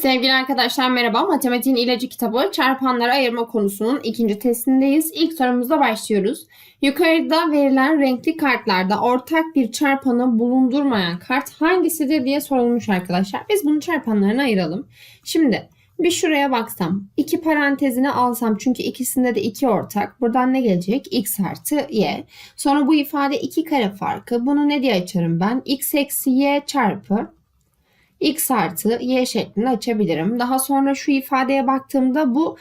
Sevgili arkadaşlar merhaba. Matematiğin ilacı kitabı çarpanları ayırma konusunun ikinci testindeyiz. İlk sorumuzla başlıyoruz. Yukarıda verilen renkli kartlarda ortak bir çarpanı bulundurmayan kart hangisidir diye sorulmuş arkadaşlar. Biz bunun çarpanlarını ayıralım. Şimdi bir şuraya baksam. iki parantezini alsam çünkü ikisinde de iki ortak. Buradan ne gelecek? x artı y. Sonra bu ifade iki kare farkı. Bunu ne diye açarım ben? x eksi y çarpı x artı y şeklinde açabilirim. Daha sonra şu ifadeye baktığımda bu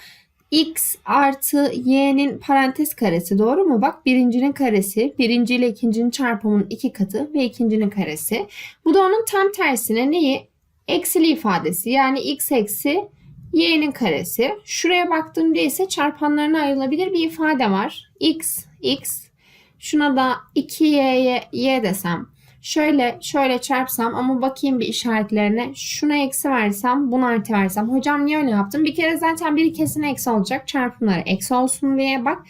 x artı y'nin parantez karesi doğru mu? Bak birincinin karesi, birinci ile ikincinin çarpımının iki katı ve ikincinin karesi. Bu da onun tam tersine neyi? Eksili ifadesi yani x eksi y'nin karesi. Şuraya baktığımda ise çarpanlarına ayrılabilir bir ifade var. x, x. Şuna da 2y'ye y desem Şöyle şöyle çarpsam ama bakayım bir işaretlerine. Şuna eksi versem bunu artı versem. Hocam niye öyle yaptım? Bir kere zaten biri kesin eksi olacak. Çarpımları eksi olsun diye bak.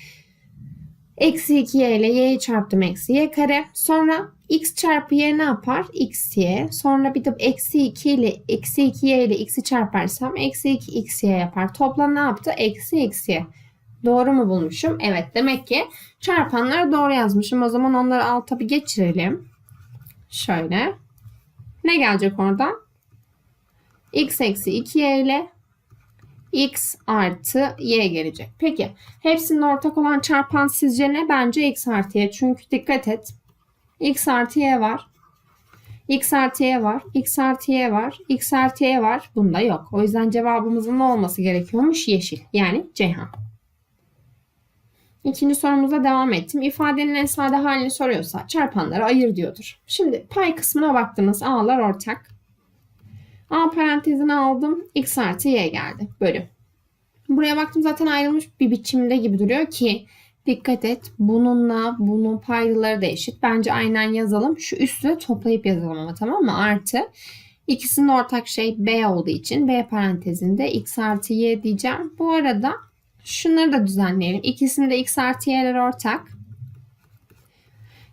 Eksi 2y ile y'yi çarptım eksi y kare. Sonra x çarpı y ne yapar? x y. Sonra bir de eksi 2 ile eksi 2y ile x'i çarparsam eksi 2 x y yapar. Toplam ne yaptı? Eksi x y. Doğru mu bulmuşum? Evet. Demek ki çarpanları doğru yazmışım. O zaman onları alta bir geçirelim. Şöyle. Ne gelecek oradan? x eksi 2y ile x artı y gelecek. Peki hepsinin ortak olan çarpan sizce ne? Bence x artı y. Çünkü dikkat et. x artı y var. x artı y var. x artı y var. x artı y var. Bunda yok. O yüzden cevabımızın ne olması gerekiyormuş? Yeşil. Yani Ceyhan. İkinci sorumuza devam ettim. İfadenin en sade halini soruyorsa çarpanları ayır diyordur. Şimdi pay kısmına baktınız. A'lar ortak. A parantezini aldım. X artı Y geldi. Bölü. Buraya baktım zaten ayrılmış bir biçimde gibi duruyor ki dikkat et bununla bunun paydaları da eşit. Bence aynen yazalım. Şu üstüne toplayıp yazalım ama tamam mı? Artı. İkisinin ortak şey B olduğu için B parantezinde X artı Y diyeceğim. Bu arada Şunları da düzenleyelim. İkisinde x artı y'ler ortak.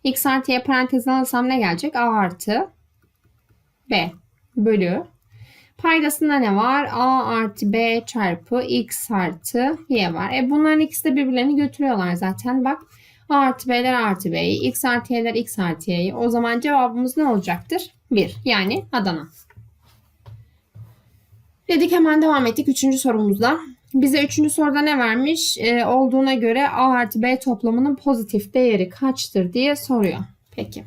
x artı y parantezine alırsam ne gelecek? a artı b bölü. Paydasında ne var? a artı b çarpı x artı y var. E bunların ikisi de birbirlerini götürüyorlar zaten. Bak a artı b'ler artı b'yi, x artı y'ler x artı y'yi. O zaman cevabımız ne olacaktır? 1. Yani Adana. Dedik hemen devam ettik. Üçüncü sorumuzda. Bize üçüncü soruda ne vermiş? Ee, olduğuna göre A artı B toplamının pozitif değeri kaçtır diye soruyor. Peki.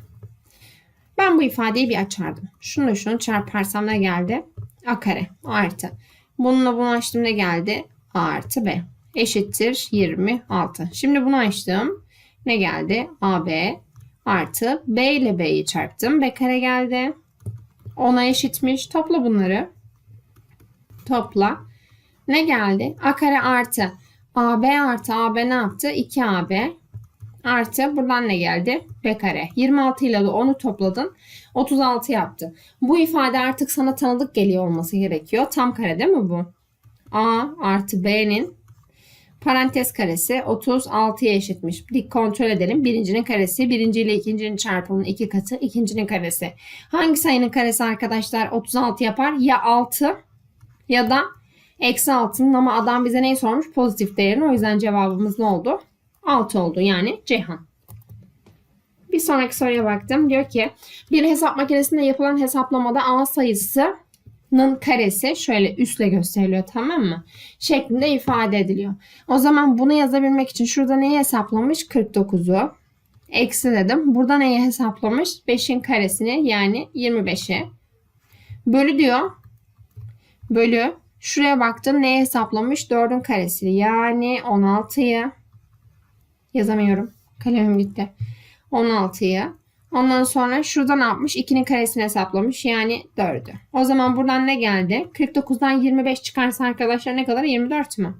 Ben bu ifadeyi bir açardım. Şunu şunu çarparsam ne geldi? A kare artı. Bununla bunu açtım ne geldi? A artı B. Eşittir 26. Şimdi bunu açtım. Ne geldi? AB artı B ile B'yi çarptım. B kare geldi. 10'a eşitmiş. Topla bunları. Topla. Ne geldi? A kare artı AB artı AB ne yaptı? 2AB artı buradan ne geldi? B kare. 26 ile de 10'u topladın. 36 yaptı. Bu ifade artık sana tanıdık geliyor olması gerekiyor. Tam kare değil mi bu? A artı B'nin parantez karesi 36'ya eşitmiş. Dik kontrol edelim. Birincinin karesi, birinci ile ikincinin çarpımının iki katı, ikincinin karesi. Hangi sayının karesi arkadaşlar 36 yapar? Ya 6 ya da Eksi 6'nın ama adam bize neyi sormuş? Pozitif değerini. O yüzden cevabımız ne oldu? 6 oldu. Yani Ceyhan. Bir sonraki soruya baktım. Diyor ki bir hesap makinesinde yapılan hesaplamada A sayısının karesi şöyle üstle gösteriliyor tamam mı? Şeklinde ifade ediliyor. O zaman bunu yazabilmek için şurada neyi hesaplamış? 49'u. Eksi dedim. Burada neyi hesaplamış? 5'in karesini yani 25'i. Bölü diyor. Bölü Şuraya baktım ne hesaplamış? 4'ün karesi yani 16'yı yazamıyorum. Kalemim gitti. 16'yı. Ondan sonra şurada ne yapmış? 2'nin karesini hesaplamış. Yani 4'ü. O zaman buradan ne geldi? 49'dan 25 çıkarsa arkadaşlar ne kadar? 24 mü?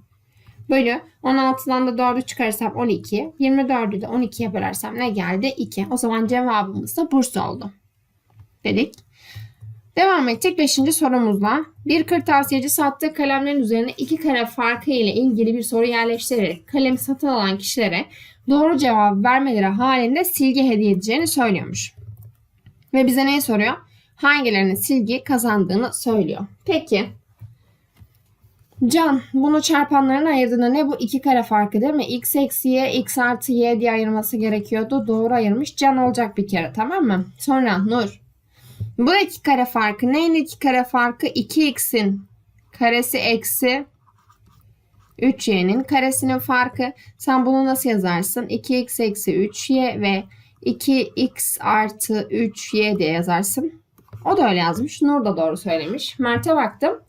Bölü 16'dan da 4'ü çıkarsam 12. 24'ü de 12'ye bölersem ne geldi? 2. O zaman cevabımız da Bursa oldu. Dedik. Devam edecek 5. sorumuzla. Bir kırtasiyeci sattığı kalemlerin üzerine iki kare farkı ile ilgili bir soru yerleştirerek kalemi satın alan kişilere doğru cevap vermeleri halinde silgi hediye edeceğini söylüyormuş. Ve bize neyi soruyor? Hangilerinin silgi kazandığını söylüyor. Peki Can bunu çarpanların ayırdığında ne bu? iki kare farkı değil mi? X eksi y, x artı y diye ayırması gerekiyordu. Doğru ayırmış. Can olacak bir kere tamam mı? Sonra Nur. Bu da iki kare farkı. Neyin iki kare farkı? 2x'in karesi eksi 3y'nin karesinin farkı. Sen bunu nasıl yazarsın? 2x eksi 3y ve 2x artı 3y diye yazarsın. O da öyle yazmış. Nur da doğru söylemiş. Mert'e baktım.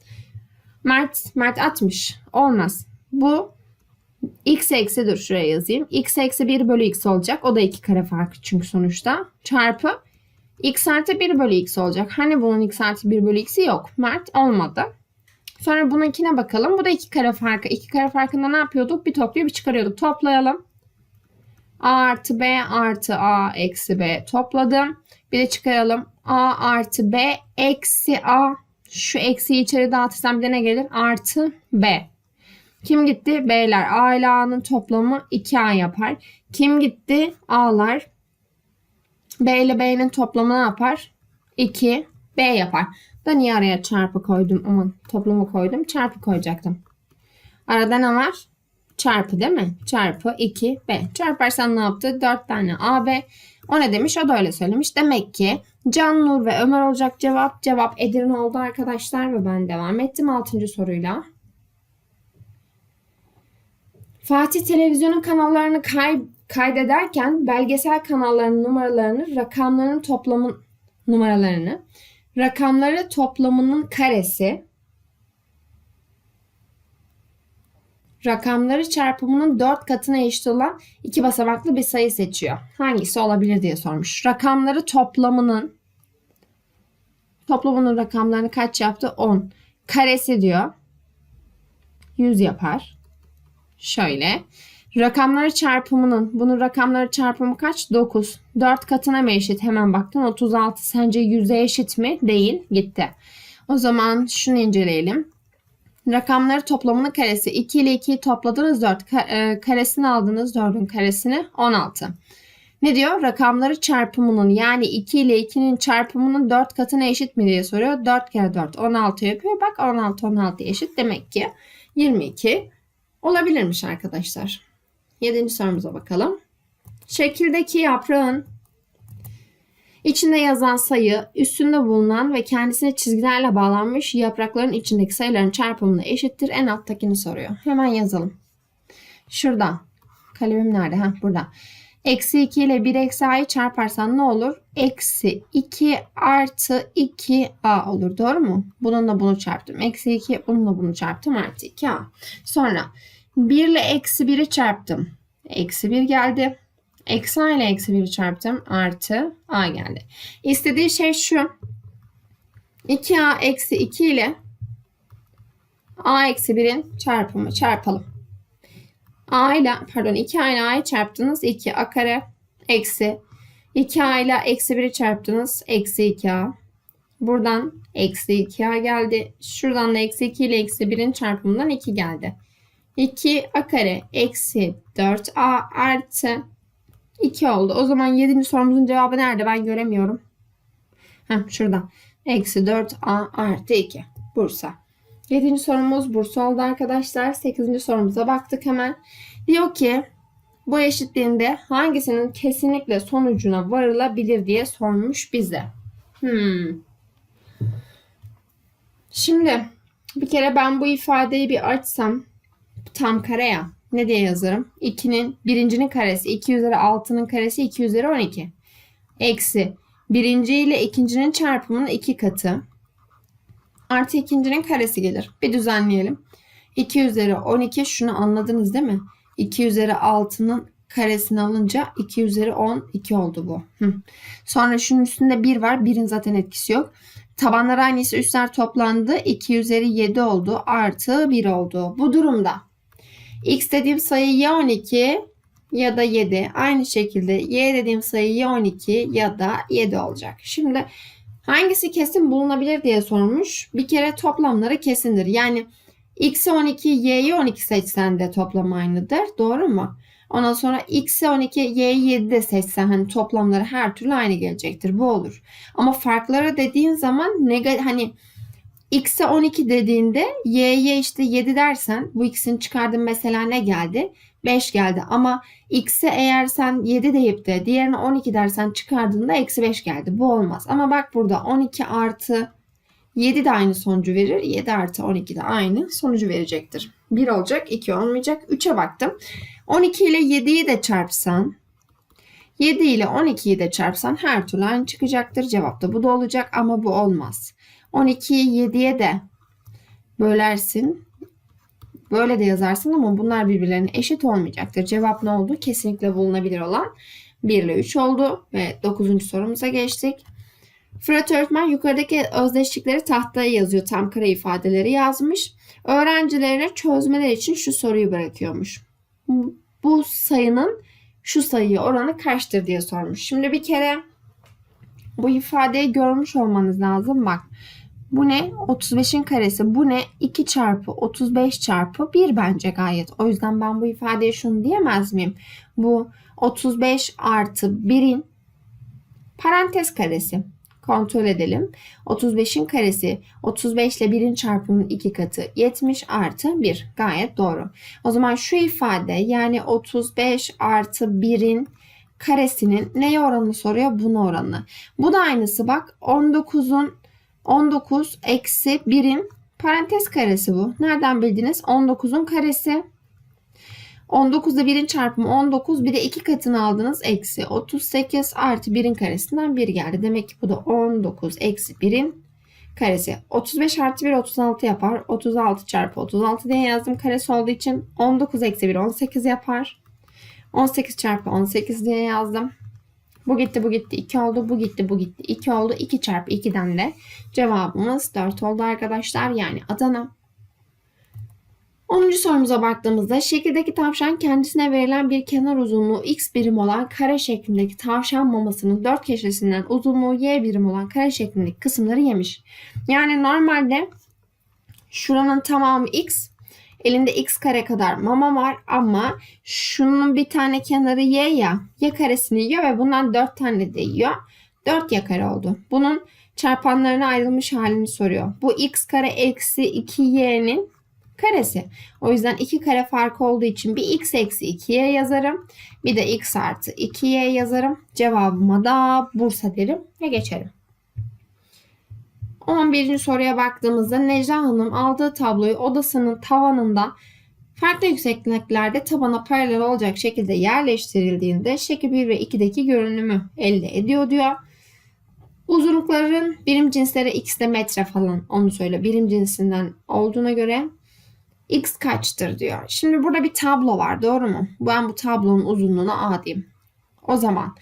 Mert, Mert atmış. Olmaz. Bu x eksi dur şuraya yazayım. x eksi 1 bölü x olacak. O da iki kare farkı çünkü sonuçta. Çarpı x artı 1 bölü x olacak. Hani bunun x artı 1 bölü x'i yok. Mert olmadı. Sonra bununkine bakalım. Bu da iki kare farkı. İki kare farkında ne yapıyorduk? Bir toplayıp bir çıkarıyorduk. Toplayalım. a artı b artı a eksi b topladım. Bir de çıkaralım. a artı b eksi a. Şu eksiyi içeri dağıtırsam bir de ne gelir? Artı b. Kim gitti? B'ler. A ile A'nın toplamı 2A yapar. Kim gitti? A'lar. B ile B'nin toplamı ne yapar? 2 B yapar. Da niye araya çarpı koydum? Aman toplamı koydum. Çarpı koyacaktım. Arada ne var? Çarpı değil mi? Çarpı 2 B. Çarparsan ne yaptı? 4 tane A B. O ne demiş? O da öyle söylemiş. Demek ki Can, Nur ve Ömer olacak cevap. Cevap Edirne oldu arkadaşlar ve ben devam ettim 6. soruyla. Fatih televizyonun kanallarını kay- kaydederken belgesel kanalların numaralarını, rakamların toplamın numaralarını, rakamları toplamının karesi, rakamları çarpımının 4 katına eşit olan iki basamaklı bir sayı seçiyor. Hangisi olabilir diye sormuş. Rakamları toplamının toplamının rakamlarını kaç yaptı? 10. Karesi diyor. 100 yapar. Şöyle. Rakamları çarpımının, bunun rakamları çarpımı kaç? 9. 4 katına mı eşit? Hemen baktın. 36 sence 100'e eşit mi? Değil. Gitti. O zaman şunu inceleyelim. Rakamları toplamının karesi. 2 ile 2'yi topladınız 4. Ka- e, karesini aldınız 4'ün karesini 16. Ne diyor? Rakamları çarpımının yani 2 ile 2'nin çarpımının 4 katına eşit mi diye soruyor. 4 kere 4 16 yapıyor. Bak 16 16 eşit. Demek ki 22 olabilirmiş arkadaşlar. Yedinci sorumuza bakalım. Şekildeki yaprağın içinde yazan sayı üstünde bulunan ve kendisine çizgilerle bağlanmış yaprakların içindeki sayıların çarpımına eşittir. En alttakini soruyor. Hemen yazalım. Şurada. Kalemim nerede? Ha burada. Eksi 2 ile 1 eksi a'yı çarparsan ne olur? Eksi 2 artı 2a olur. Doğru mu? Bununla bunu çarptım. Eksi 2 bununla bunu çarptım. Artı 2a. Sonra 1 ile eksi 1'i çarptım. Eksi 1 geldi. Eksi a ile eksi 1'i çarptım. Artı a geldi. İstediği şey şu. 2a eksi 2 ile a eksi 1'in çarpımı çarpalım. a ile pardon 2a ile a'yı çarptınız. 2 a kare eksi 2a ile eksi 1'i çarptınız. Eksi 2a. Buradan eksi 2a geldi. Şuradan da eksi 2 ile eksi 1'in çarpımından 2 geldi. 2a kare eksi 4a artı 2 oldu. O zaman 7. sorumuzun cevabı nerede? Ben göremiyorum. Heh, şurada. Eksi 4a artı 2. Bursa. 7. sorumuz Bursa oldu arkadaşlar. 8. sorumuza baktık hemen. Diyor ki bu eşitliğinde hangisinin kesinlikle sonucuna varılabilir diye sormuş bize. Hmm. Şimdi bir kere ben bu ifadeyi bir açsam tam kare ya. Ne diye yazarım? 2'nin birincinin karesi 2 üzeri 6'nın karesi 2 üzeri 12. Eksi birinci ile ikincinin çarpımının 2 katı. Artı ikincinin karesi gelir. Bir düzenleyelim. 2 üzeri 12 şunu anladınız değil mi? 2 üzeri 6'nın karesini alınca 2 üzeri 10 2 oldu bu. Hı. Sonra şunun üstünde 1 var. 1'in zaten etkisi yok. Tabanlar aynıysa üstler toplandı. 2 üzeri 7 oldu. Artı 1 oldu. Bu durumda X dediğim sayı ya 12 ya da 7. Aynı şekilde Y dediğim sayı ya 12 ya da 7 olacak. Şimdi hangisi kesin bulunabilir diye sormuş. Bir kere toplamları kesindir. Yani X'i 12, Y'yi 12 seçsen de toplam aynıdır. Doğru mu? Ondan sonra X'i 12, Y'yi 7 de seçsen hani toplamları her türlü aynı gelecektir. Bu olur. Ama farkları dediğin zaman neg- hani x'e 12 dediğinde y'ye işte 7 dersen bu ikisini çıkardın mesela ne geldi? 5 geldi ama x'e eğer sen 7 deyip de diğerine 12 dersen çıkardığında eksi 5 geldi. Bu olmaz. Ama bak burada 12 artı 7 de aynı sonucu verir. 7 artı 12 de aynı sonucu verecektir. 1 olacak, 2 olmayacak. 3'e baktım. 12 ile 7'yi de çarpsan 7 ile 12'yi de çarpsan her türlü aynı çıkacaktır. Cevap da bu da olacak ama bu olmaz. 12'yi 7'ye de bölersin. Böyle de yazarsın ama bunlar birbirlerine eşit olmayacaktır. Cevap ne oldu? Kesinlikle bulunabilir olan 1 ile 3 oldu ve 9. sorumuza geçtik. Fırat öğretmen yukarıdaki özdeşlikleri tahtaya yazıyor. Tam kare ifadeleri yazmış. Öğrencilerine çözmeler için şu soruyu bırakıyormuş. Bu sayının şu sayıya oranı kaçtır diye sormuş. Şimdi bir kere bu ifadeyi görmüş olmanız lazım. Bak bu ne? 35'in karesi. Bu ne? 2 çarpı 35 çarpı 1 bence gayet. O yüzden ben bu ifadeye şunu diyemez miyim? Bu 35 artı 1'in parantez karesi. Kontrol edelim. 35'in karesi 35 ile 1'in çarpımının 2 katı 70 artı 1. Gayet doğru. O zaman şu ifade yani 35 artı 1'in karesinin neye oranını soruyor? Bunu oranını. Bu da aynısı bak 19'un 19 eksi 1'in parantez karesi bu. Nereden bildiniz? 19'un karesi. 19'da 1'in çarpımı 19. Bir de 2 katını aldınız. Eksi 38 artı 1'in karesinden 1 geldi. Demek ki bu da 19 eksi 1'in karesi. 35 artı 1 36 yapar. 36 çarpı 36 diye yazdım. Karesi olduğu için 19 eksi 1 18 yapar. 18 çarpı 18 diye yazdım. Bu gitti bu gitti 2 oldu. Bu gitti bu gitti 2 oldu. 2 çarpı 2'den de cevabımız 4 oldu arkadaşlar. Yani Adana. 10. sorumuza baktığımızda şekildeki tavşan kendisine verilen bir kenar uzunluğu x birim olan kare şeklindeki tavşan mamasının dört köşesinden uzunluğu y birim olan kare şeklindeki kısımları yemiş. Yani normalde şuranın tamamı x, elinde x kare kadar mama var ama şunun bir tane kenarı y ya, y karesini yiyor ve bundan dört tane de yiyor. 4 y kare oldu. Bunun çarpanlarına ayrılmış halini soruyor. Bu x kare eksi 2y'nin karesi. O yüzden 2 kare farkı olduğu için bir x eksi 2'ye yazarım. Bir de x artı 2'ye yazarım. Cevabıma da Bursa derim ve geçerim. 11. soruya baktığımızda Necla Hanım aldığı tabloyu odasının tavanında farklı yüksekliklerde tabana paralel olacak şekilde yerleştirildiğinde şekil 1 ve 2'deki görünümü elde ediyor diyor. Uzunlukların birim cinsleri x de metre falan onu söyle. Birim cinsinden olduğuna göre x kaçtır diyor. Şimdi burada bir tablo var doğru mu? Ben bu tablonun uzunluğuna a diyeyim. O zaman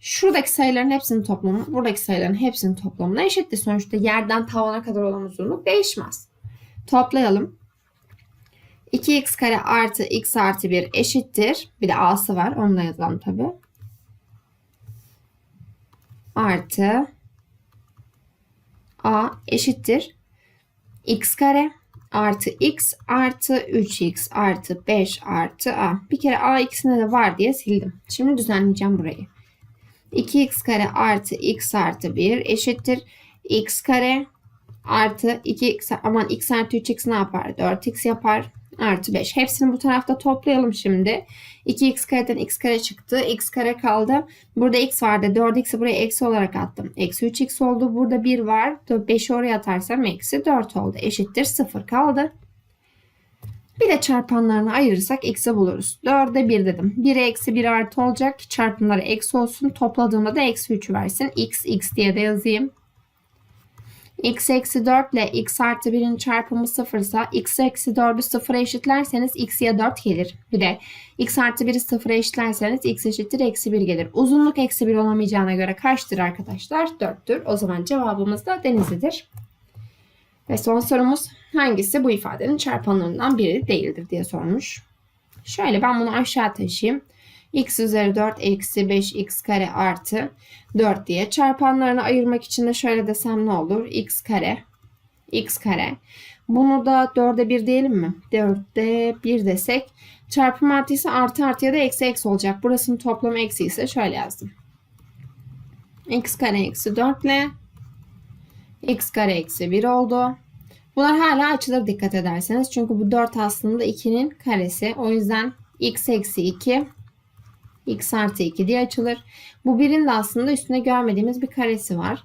şuradaki sayıların hepsinin toplamı buradaki sayıların hepsinin toplamına eşittir. Sonuçta yerden tavana kadar olan uzunluk değişmez. Toplayalım. 2x kare artı x artı 1 eşittir. Bir de a'sı var. Onu da yazalım tabi. Artı a eşittir. x kare artı x artı 3x artı 5 artı a. Bir kere a ikisinde de var diye sildim. Şimdi düzenleyeceğim burayı. 2x kare artı x artı 1 eşittir. x kare artı 2x aman x artı 3x ne yapar? 4x yapar artı 5. Hepsini bu tarafta toplayalım şimdi. 2x kareden x kare çıktı. x kare kaldı. Burada x vardı. 4x'i buraya eksi olarak attım. Eksi 3x oldu. Burada 1 var. 5'i oraya atarsam eksi 4 oldu. Eşittir 0 kaldı. Bir de çarpanlarını ayırırsak x'i buluruz. 4'e 1 dedim. 1'e eksi 1 artı olacak. Çarpımları eksi olsun. Topladığımda da eksi 3 versin. x x diye de yazayım x eksi 4 ile x artı 1'in çarpımı 0 ise x eksi 4'ü 0'a eşitlerseniz x'ye 4 gelir. Bir de x artı 1'i 0'a eşitlerseniz x eşittir eksi 1 gelir. Uzunluk eksi 1 olamayacağına göre kaçtır arkadaşlar? 4'tür. O zaman cevabımız da denizlidir. Ve son sorumuz hangisi bu ifadenin çarpanlarından biri değildir diye sormuş. Şöyle ben bunu aşağı taşıyayım x üzeri 4 eksi 5x kare artı 4 diye çarpanlarını ayırmak için de şöyle desem ne olur? x kare x kare. Bunu da 4'e 1 diyelim mi? 4'e 1 desek çarpım artıysa artı artı ya da eksi eksi olacak. Burasının toplamı eksi ise şöyle yazdım. x kare eksi 4 ile x kare eksi 1 oldu. Bunlar hala açılır dikkat ederseniz. Çünkü bu 4 aslında 2'nin karesi. O yüzden x eksi 2 x artı 2 diye açılır. Bu birin de aslında üstünde görmediğimiz bir karesi var.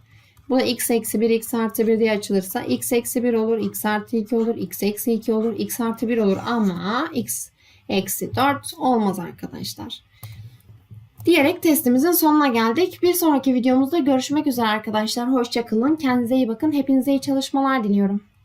Bu x eksi 1 x artı 1 diye açılırsa x eksi 1 olur, x artı 2 olur, x eksi 2 olur, x artı 1 olur ama x eksi 4 olmaz arkadaşlar. Diyerek testimizin sonuna geldik. Bir sonraki videomuzda görüşmek üzere arkadaşlar. Hoşçakalın. Kendinize iyi bakın. Hepinize iyi çalışmalar diliyorum.